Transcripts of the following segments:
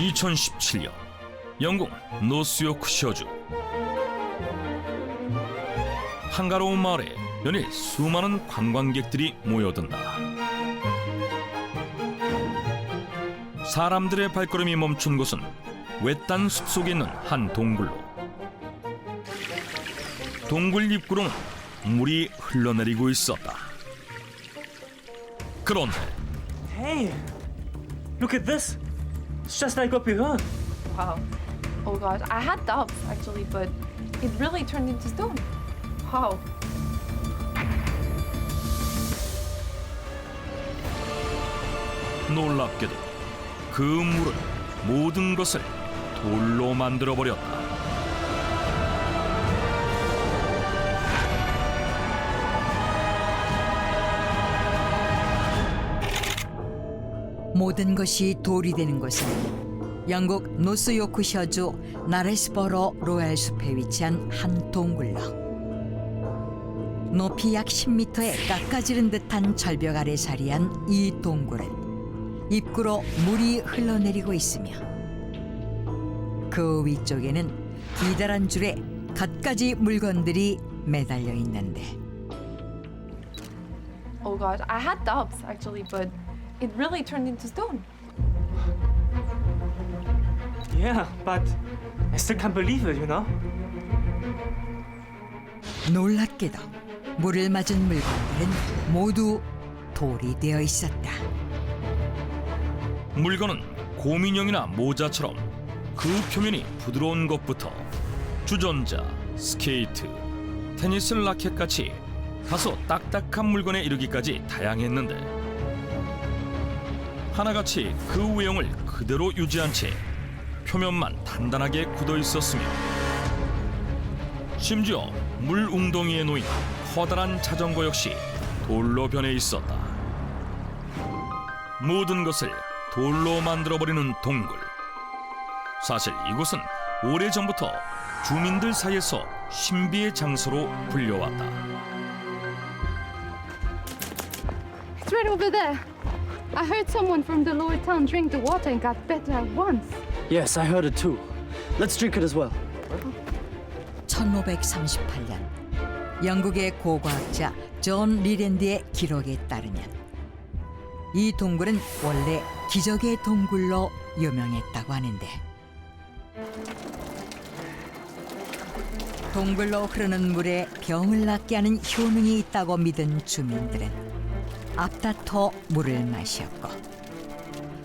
2017년 영국 노스요크셔주 한가로운 마을에 연일 수많은 관광객들이 모여든다. 사람들의 발걸음이 멈춘 곳은 외딴 숲속에 있는 한 동굴로. 동굴 입구로는 물이 흘러내리고 있었다. 그런데 Hey, look at this. It's just like up here. Wow. Oh god, I had doubts actually, but it really turned into stone. Wow. 놀랍게도 그 물은 모든 것을 돌로 만들어 버렸다. 모든 것이 돌이 되는 곳은 영국 노스요크셔주 나레스버러 로얄 숲에 위치한 한 동굴로 높이 약 10m의 깎아지른 듯한 절벽 아래 자리한 이 동굴은 입구로 물이 흘러내리고 있으며 그 위쪽에는 기다란 줄에 갖가지 물건들이 매달려 있는데 Oh god, I had doubts actually, but it really turned into stone. Yeah, but I still can't believe it, you know? 놀랍게도 물을 맞은 물건들은 모두 돌이 되어 있었다. 물건은 곰인형이나 모자처럼 그 표면이 부드러운 것부터 주전자, 스케이트, 테니스 라켓 같이 다소 딱딱한 물건에 이르기까지 다양했는데 하나같이 그 외형을 그대로 유지한 채 표면만 단단하게 굳어 있었으며 심지어 물 웅덩이에 놓인 커다란 자전거 역시 돌로 변해 있었다. 모든 것을 돌로 만들어버리는 동굴. 사실 이곳은 오래전부터 주민들 사이에서 신비의 장소로 불려왔다. It's right over there. I heard someone from the lower town drink the water and got better at once. Yes, I heard it too. Let's drink it as well. 1538년 영국의 고고학자 존 리랜드의 기록에 따르면 이 동굴은 원래 기적의 동굴로 유명했다고 하는데 동굴로 흐르는 물에 병을 낫게 하는 효능이 있다고 믿은 주민들은 앞다퉈 물을 마셨고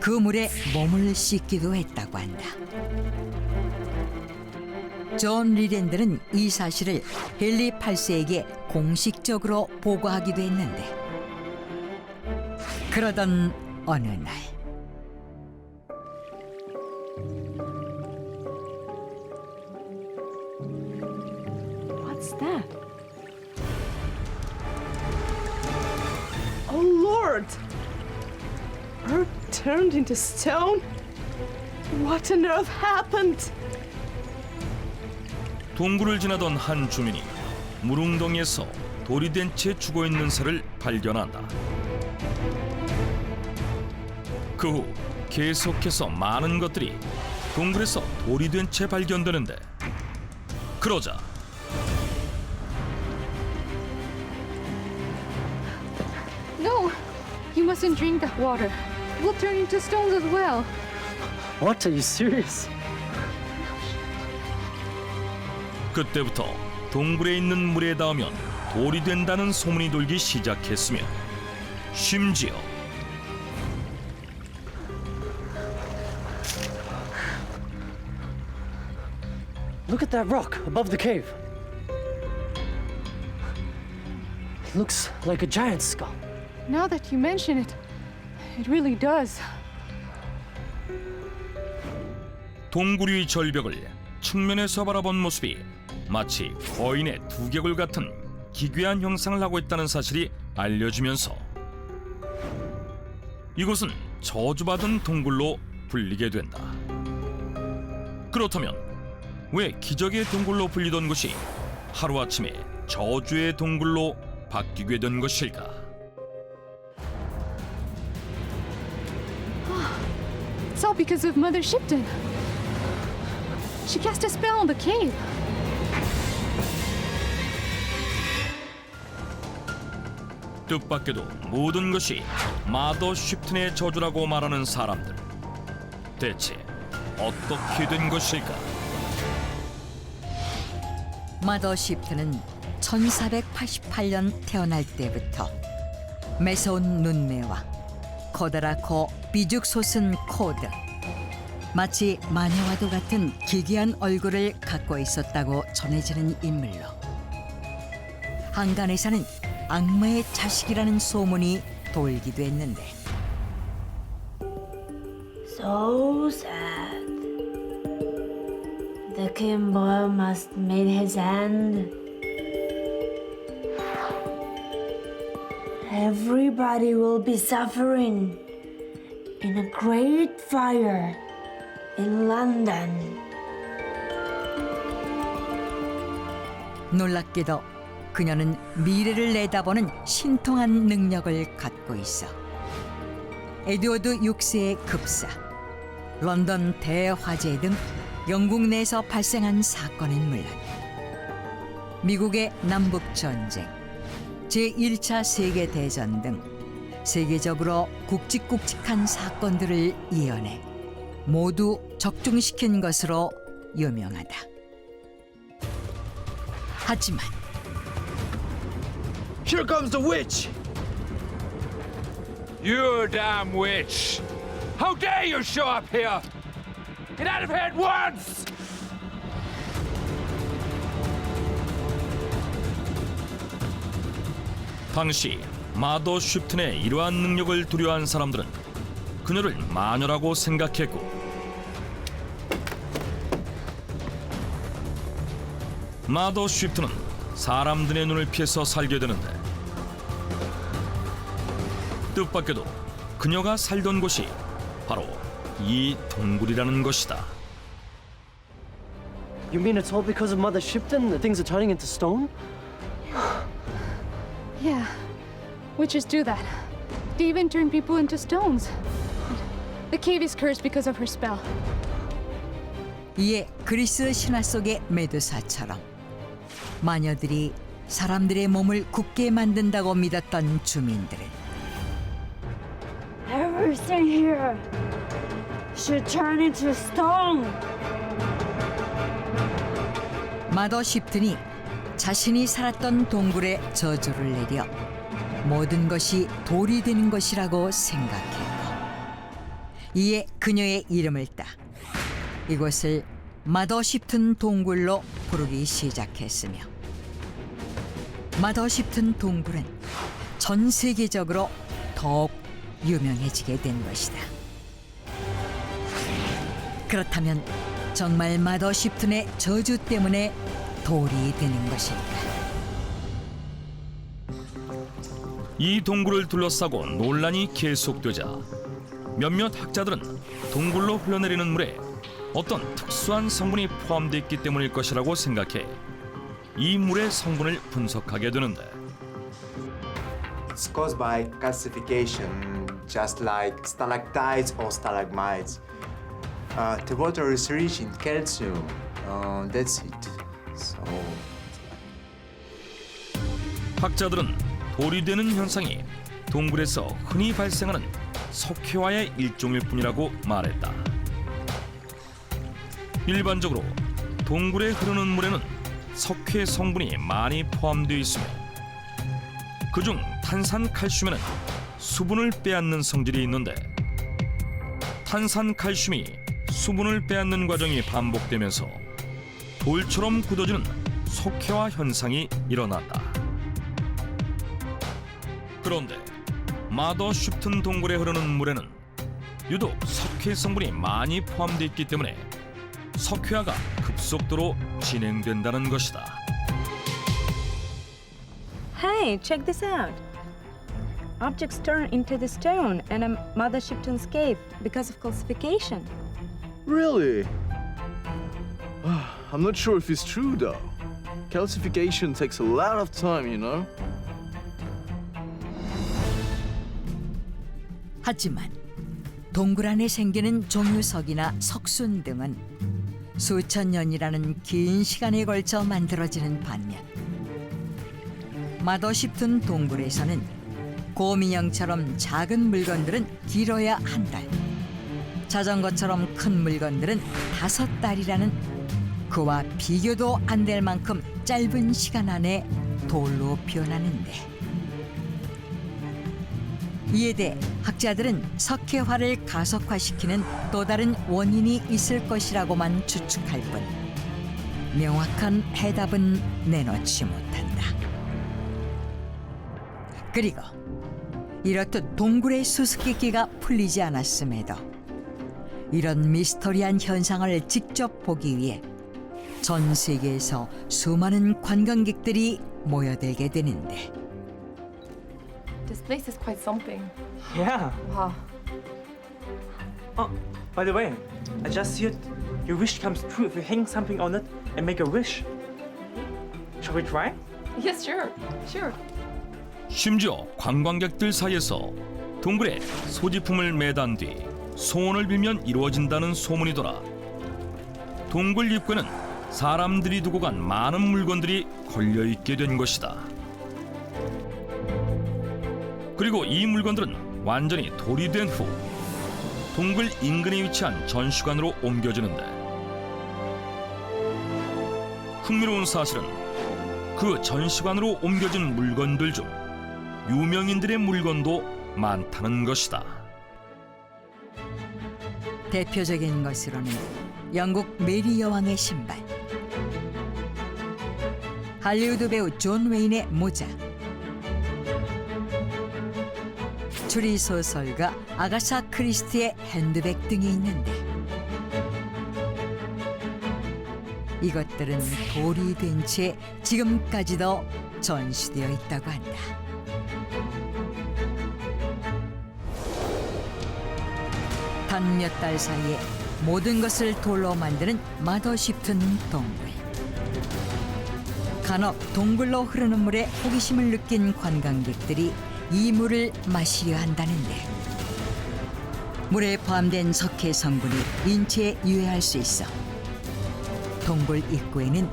그 물에 몸을 씻기도 했다고 한다. 존 리랜드는 이 사실을 헨리 8세에게 공식적으로 보고하기도 했는데 그러던 어느 날 What's that? Lord! Earth turned into stone? What on earth happened? 동굴을 지나던 한 주민이 물웅덩이에서 돌이 된 채 죽어 있는 새를 발견한다. 그 후 계속해서 많은 것들이 동굴에서 돌이 된 채 발견되는데 그러자 mustn't drink that water. We'll turn into stones as well. What? Are you serious? 그때부터 동굴에 있는 물에 닿으면 돌이 된다는 소문이 돌기 시작했으며 심지어 Look at that rock above the cave. It looks like a giant's skull. Now that you mention it, it really does. 동굴 위 절벽을 측면에서 바라본 모습이 마치 거인의 두개골 같은 기괴한 형상을 하고 있다는 사실이 알려지면서 이곳은 저주받은 동굴로 불리게 된다. 그렇다면 왜 기적의 동굴로 불리던 곳이 하루아침에 저주의 동굴로 바뀌게 된 것일까? It's all because of Mother Shipton. She cast a spell on the cave. 뜻밖에도 모든 것이 마더 쉬프튼의 저주라고 말하는 사람들. 대체 어떻게 된 것일까? 마더 시프트는 1488년 태어날 때부터 매서운 눈매와 커다랗고 비죽 솟은 코드 마치 마녀와도 같은 기괴한 얼굴을 갖고 있었다고 전해지는 인물로 한간에서는 악마의 자식이라는 소문이 돌기도 했는데 So sad. The Kimbo must meet his end. Everybody will be suffering in a great fire in London. 놀랍게도 그녀는 미래를 내다보는 신통한 능력을 갖고 있어. 에드워드 6세의 급사, 런던 대화재 등 영국 내에서 발생한 사건은 물론 미국의 남북 전쟁, 제1차 세계 대전 등 세계적으로 굵직굵직한 사건들을 이어내 모두 적중시킨 것으로 유명하다. 하지만 Here comes the witch! You damn witch! How dare you show up here? Get out of here at once! 당시 마더 쉬프튼의 이러한 능력을 두려워한 사람들은 그녀를 마녀라고 생각했고 마더 쉬프트는 사람들의 눈을 피해서 살게 되는데 뜻밖에도 그녀가 살던 곳이 바로 이 동굴이라는 것이다. You mean it's all because of Mother Shipton that things are turning into stone? Yeah, witches do that. They even turn people into stones. The cave is cursed because of her spell. 이에 그리스 신화 속의 메두사처럼 마녀들이 사람들의 몸을 굳게 만든다고 믿었던 주민들은 Everything here should turn into stone. 마더 쉽튼이 자신이 살았던 동굴에 저주를 내려 모든 것이 돌이 되는 것이라고 생각했고 이에 그녀의 이름을 따 이곳을 마더 쉽튼 동굴로 부르기 시작했으며 마더 쉽튼 동굴은 전 세계적으로 더욱 유명해지게 된 것이다. 그렇다면 정말 마더 쉽튼의 저주 때문에 돌이 되는 것일까? 이 동굴을 둘러싸고 논란이 계속되자 몇몇 학자들은 동굴로 흘러내리는 물에 어떤 특수한 성분이 포함되어 있기 때문일 것이라고 생각해 이 물의 성분을 분석하게 되는데 It's caused by calcification, just like stalactites or stalagmites. Uh, the water is rich in calcium. Uh, that's it. So. 학자들은 돌이 되는 현상이 동굴에서 흔히 발생하는 석회화의 일종일 뿐이라고 말했다. 일반적으로 동굴에 흐르는 물에는 석회 성분이 많이 포함되어 있으며 그중 탄산 칼슘에는 수분을 빼앗는 성질이 있는데 탄산 칼슘이 수분을 빼앗는 과정이 반복되면서 돌처럼 굳어지는 석회화 현상이 일어난다. 그런데 마더 슈프튼 동굴에 흐르는 물에는 유독 석회 성분이 많이 포함되어 있기 때문에 석회화가 급속도로 진행된다는 것이다. Hey, check this out. Objects turn into the stone in a Mother Shipton's cave because of calcification. Really? I'm not sure if it's true though. Calcification takes a lot of time, you know? 하지만 동굴 안에 생기는 종유석이나 석순 등은 수천 년이라는 긴 시간에 걸쳐 만들어지는 반면 마더 싶은 동굴에서는 고민형처럼 작은 물건들은 길어야 한 달, 자전거처럼 큰 물건들은 다섯 달이라는 그와 비교도 안 될 만큼 짧은 시간 안에 돌로 변하는데 이에 대해 학자들은 석회화를 가속화시키는 또 다른 원인이 있을 것이라고만 추측할 뿐 명확한 해답은 내놓지 못한다. 그리고 이렇듯 동굴의 수수께끼가 풀리지 않았음에도 이런 미스터리한 현상을 직접 보기 위해 전 세계에서 수많은 관광객들이 모여들게 되는데 This place is quite something. Yeah. Wow. Oh, by the way, I just see it. Your wish comes true if you hang something on it and make a wish. Shall we try? Yes, sure. Sure. 심지어 관광객들 사이에서 동굴에 소지품을 매단 뒤 소원을 빌면 이루어진다는 소문이 돌아 동굴 입구에는 사람들이 두고 간 많은 물건들이 걸려 있게 된 것이다. 그리고 이 물건들은 완전히 돌이 된 후 동굴 인근에 위치한 전시관으로 옮겨지는데 흥미로운 사실은 그 전시관으로 옮겨진 물건들 중 유명인들의 물건도 많다는 것이다. 대표적인 것으로는 영국 메리 여왕의 신발, 할리우드 배우 존 웨인의 모자, 추리 소설가 아가사 크리스티의 핸드백 등이 있는데 이것들은 돌이 된 채 지금까지도 전시되어 있다고 한다. 단 몇 달 사이에 모든 것을 돌로 만드는 마더 싶은 동굴. 간혹 동굴로 흐르는 물에 호기심을 느낀 관광객들이 이 물을 마시려 한다는데 물에 포함된 석회 성분이 인체에 유해할 수 있어 동굴 입구에는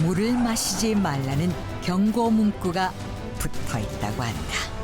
물을 마시지 말라는 경고 문구가 붙어 있다고 한다.